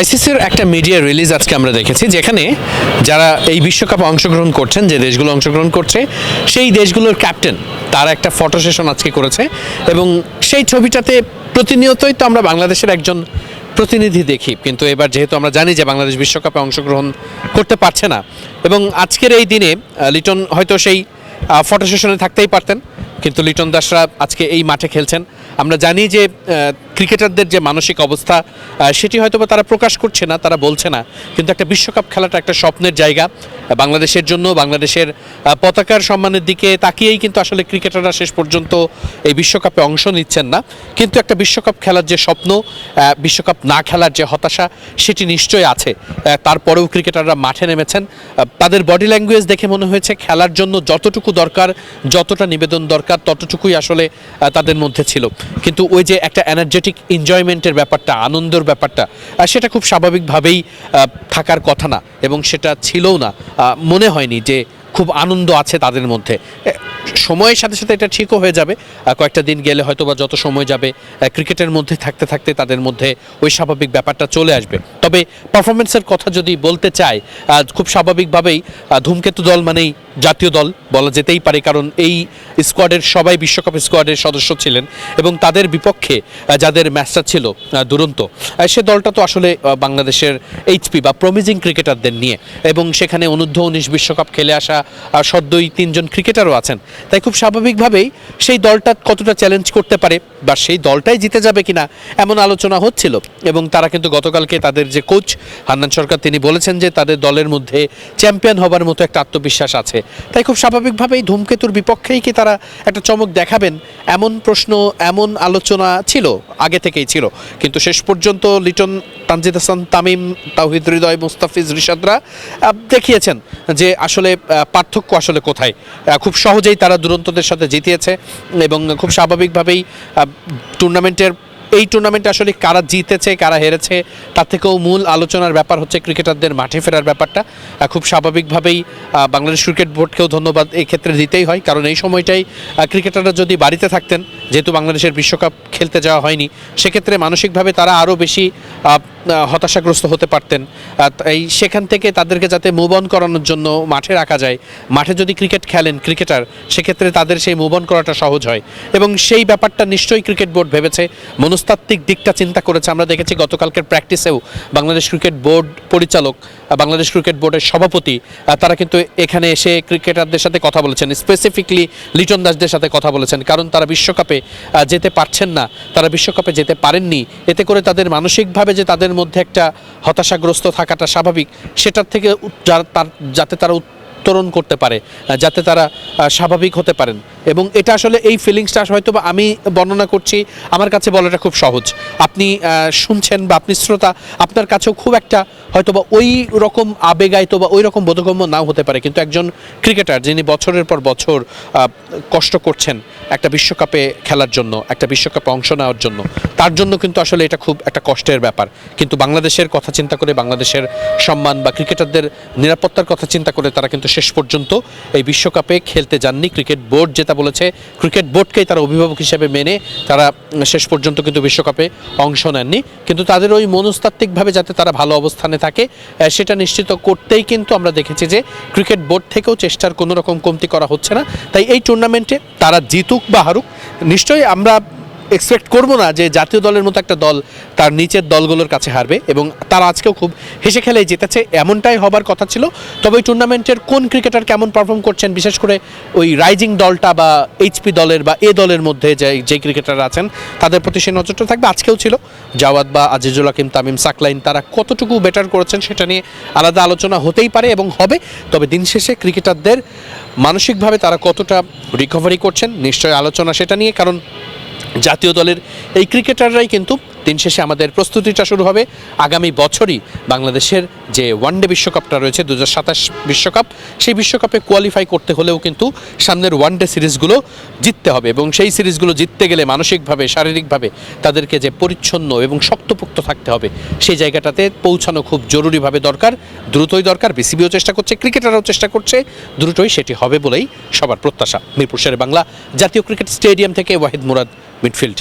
আইসিসির একটা media release আজকে আমরা দেখেছি, যেখানে যারা এই বিশ্বকাপে অংশগ্রহণ করছেন, যে দেশগুলো অংশগ্রহণ করছে, সেই দেশগুলোর ক্যাপ্টেন তারা একটা ফটো সেশন আজকে করেছে এবং সেই ছবিটাতে প্রতিনিয়তই তো আমরা বাংলাদেশের একজন প্রতিনিধি দেখি। কিন্তু এবার যেহেতু আমরা জানি যে বাংলাদেশ বিশ্বকাপে অংশগ্রহণ করতে পারছে না, এবং আজকের এই দিনে লিটন হয়তো সেই ফটো সেশনে থাকতেই পারতেন, কিন্তু লিটন দাসরা আজকে এই মাঠে খেলছেন। আমরা জানি যে ক্রিকেটারদের যে মানসিক অবস্থা সেটি হয়তো তারা প্রকাশ করছে না, তারা বলছে না। কিন্তু একটা বিশ্বকাপ খেলাটা একটা স্বপ্নের জায়গা। বাংলাদেশের জন্য, বাংলাদেশের পতাকার সম্মানের দিকে তাকিয়েই কিন্তু আসলে ক্রিকেটাররা শেষ পর্যন্ত এই বিশ্বকাপে অংশ নিচ্ছেন না। কিন্তু একটা বিশ্বকাপ খেলার যে স্বপ্ন বিশ্বকাপ না খেলার যে হতাশা, সেটি নিশ্চয়ই আছে। তারপরেও ক্রিকেটাররা মাঠে নেমেছেন। তাদের বডি ল্যাঙ্গুয়েজ দেখে মনে হয়েছে, খেলার জন্য যতটুকু দরকার, যতটা নিবেদন দরকার, ততটুকুই আসলে তাদের মধ্যে ছিল। কিন্তু ওই যে একটা এনার্জেটিক এনজয়মেন্টের ব্যাপারটা, আনন্দের ব্যাপারটা সেটা খুব স্বাভাবিকভাবেই থাকার কথা না এবং সেটা ছিলও না। মনে হয়নি যে খুব আনন্দ আছে তাদের মধ্যে। সময়ের সাথে সাথে এটা ঠিকও হয়ে যাবে। কয়েকটা দিন গেলে হয়তো বা যত সময় যাবে ক্রিকেটের মধ্যে থাকতে থাকতে তাদের মধ্যে ওই স্বাভাবিক ব্যাপারটা চলে আসবে। তবে পারফরমেন্সের কথা যদি বলতে চাই খুব স্বাভাবিকভাবেই ধূমকেতু দল মানেই জাতীয় দল বলা যেতেই পারে, কারণ এই স্কোয়াডের সবাই বিশ্বকাপ স্কোয়াডের সদস্য ছিলেন এবং তাদের বিপক্ষে যাদের ম্যাচটা ছিল দুরন্ত সে দলটা তো আসলে বাংলাদেশের এইচপি বা প্রমিজিং ক্রিকেটারদের নিয়ে, এবং সেখানে অনূর্ধ্ব উনিশ বিশ্বকাপ খেলে আসা সদ্যই তিনজন ক্রিকেটারও আছেন। তাই খুব স্বাভাবিকভাবেই সেই দলটা কতটা চ্যালেঞ্জ করতে পারে বা সেই দলটাই জিতে যাবে কিনা, এমন আলোচনা হচ্ছিল। এবং তারা কিন্তু গতকালকে তাদের যে কোচ হান্নান সরকার, তিনি বলেছেন যে তাদের দলের মধ্যে চ্যাম্পিয়ন হবার মতো একটা আত্মবিশ্বাস আছে। তাই খুব স্বাভাবিকভাবেই ধূমকেতুর বিপক্ষেই কি তারা একটা চমক দেখাবেন? এমন প্রশ্ন, এমন আলোচনা ছিল, আগে থেকেই ছিল। কিন্তু শেষ পর্যন্ত লিটন তানজিদ হাসান, তামিম তাহিদ হৃদয়, মুস্তাফিজ, রিশাদরা দেখিয়েছেন যে আসলে পার্থক্য আসলে কোথায়। খুব সহজেই তারা দুরন্তদের সাথে জিতিয়েছে এবং খুব স্বাভাবিকভাবেই টুর্নামেন্টের এই টুর্নামেন্ট আসলে কারা জিতেছে, কারা হেরেছে, তার থেকেও মূল আলোচনার ব্যাপার হচ্ছে ক্রিকেটারদের মাঠে ফেরার ব্যাপারটা। খুব স্বাভাবিকভাবেই বাংলাদেশ ক্রিকেট বোর্ডকেও ধন্যবাদ এই ক্ষেত্রে দিতেই হয়। কারণ এই সময়টাই ক্রিকেটাররা যদি বাড়িতে থাকতেন, যেহেতু বাংলাদেশের বিশ্বকাপ খেলতে যাওয়া হয়নি, সেক্ষেত্রে মানসিকভাবে তারা আরও বেশি হতাশাগ্রস্ত হতে পারতেন। এই সেখান থেকে তাদেরকে যাতে মুভ অন করানোর জন্য মাঠে রাখা যায়, মাঠে যদি ক্রিকেট খেলেন ক্রিকেটার সেক্ষেত্রে তাদের সেই মুভ অন করাটা সহজ হয়। এবং সেই ব্যাপারটা নিশ্চয়ই ক্রিকেট বোর্ড ভেবেছে। মনস্তাত্ত্বিক দিকটা চিন্তা করেছে। আমরা দেখেছি গতকালকের প্র্যাকটিসেও বাংলাদেশ ক্রিকেট বোর্ড পরিচালক বাংলাদেশ ক্রিকেট বোর্ডের সভাপতি তারা কিন্তু এখানে এসে ক্রিকেটারদের সাথে কথা বলেছেন। স্পেসিফিকলি লিটন দাসদের সাথে কথা বলেছেন। কারণ তারা বিশ্বকাপে যেতে পারছেন না। তারা বিশ্বকাপে যেতে পারেননি। এতে করে তাদের মানসিকভাবে যে তাদের মধ্যে একটা হতাশাগ্রস্ত থাকাটা স্বাভাবিক। সেটার থেকে যাতে তারা উত্তরণ করতে পারে যাতে তারা স্বাভাবিক হতে পারেন। এবং এটা আসলে এই ফিলিংসটা হয়তো বা আমি বর্ণনা করছি, আমার কাছে বলাটা খুব সহজ। আপনি শুনছেন বা আপনি শ্রোতা, আপনার কাছেও খুব একটা হয়তো বা ওই রকম আবেগায়িত বা ওই রকম বোধগম্য নাও হতে পারে। কিন্তু একজন ক্রিকেটার যিনি বছরের পর বছর কষ্ট করছেন একটা বিশ্বকাপে খেলার জন্য, একটা বিশ্বকাপে অংশ নেওয়ার জন্য, তার জন্য কিন্তু আসলে এটা খুব একটা কষ্টের ব্যাপার। কিন্তু বাংলাদেশের কথা চিন্তা করে, বাংলাদেশের সম্মান বা ক্রিকেটারদের নিরাপত্তার কথা চিন্তা করে তারা কিন্তু শেষ পর্যন্ত এই বিশ্বকাপে খেলতে যাননি। ক্রিকেট বোর্ড যেটা বলেছে ক্রিকেট বোর্ডকেই তারা অভিভাবক হিসেবে মেনে তারা শেষ পর্যন্ত কিন্তু বিশ্বকাপে অংশ নেননি। কিন্তু তাদের ওই মনস্তাত্ত্বিকভাবে যাতে তারা ভালো অবস্থানে থাকে সেটা নিশ্চিত করতেই কিন্তু আমরা দেখেছি যে ক্রিকেট বোর্ড থেকেও চেষ্টার কোনো রকম কমতি করা হচ্ছে না। তাই এই টুর্নামেন্টে তারা জিতুক বা হারুক, নিশ্চয়ই আমরা এক্সপেক্ট করব না যে জাতীয় দলের মতো একটা দল তার নিচের দলগুলোর কাছে হারবে এবং তারা আজকেও খুব হেসে খেলে জিতেছে, এমনটাই হবার কথা ছিল। তবে ওই টুর্নামেন্টের কোন ক্রিকেটার কেমন পারফর্ম করছেন, বিশেষ করে ওই রাইজিং দলটা বা এইচপি দলের বা এ দলের মধ্যে যে যে ক্রিকেটাররা আছেন, তাদের প্রতি সে নজরটা থাকবে। আজকেও ছিল। জাওয়াদ বা আজিজুল হাকিম, তামিম, সাকলাইন, তারা কতটুকু বেটার করেছেন সেটা নিয়ে আলাদা আলোচনা হতেই পারে এবং হবে। তবে দিন শেষে ক্রিকেটারদের মানসিকভাবে তারা কতটা রিকভারি করছেন, নিশ্চয়ই আলোচনা সেটা নিয়ে, কারণ জাতীয় দলের এই ক্রিকেটাররাই কিন্তু দিন শেষে আমাদের প্রস্তুতিটা শুরু হবে। আগামী বছরই বাংলাদেশের যে ওয়ানডে বিশ্বকাপটা রয়েছে দু বিশ্বকাপ, সেই বিশ্বকাপে কোয়ালিফাই করতে হলেও কিন্তু সামনের ওয়ানডে সিরিজগুলো জিততে হবে এবং সেই সিরিজগুলো জিততে গেলে মানসিকভাবে, শারীরিকভাবে তাদেরকে যে পরিচ্ছন্ন এবং শক্তপোক্ত থাকতে হবে, সেই জায়গাটাতে পৌঁছানো খুব জরুরিভাবে দরকার, দ্রুতই দরকার। বিসিবিও চেষ্টা করছে, ক্রিকেটাররাও চেষ্টা করছে, দ্রুতই সেটি হবে বলেই সবার প্রত্যাশা। মিরপুর শেরে বাংলা জাতীয় ক্রিকেট স্টেডিয়াম থেকে ওয়াহিদ মুরাদ মিডফিল্ড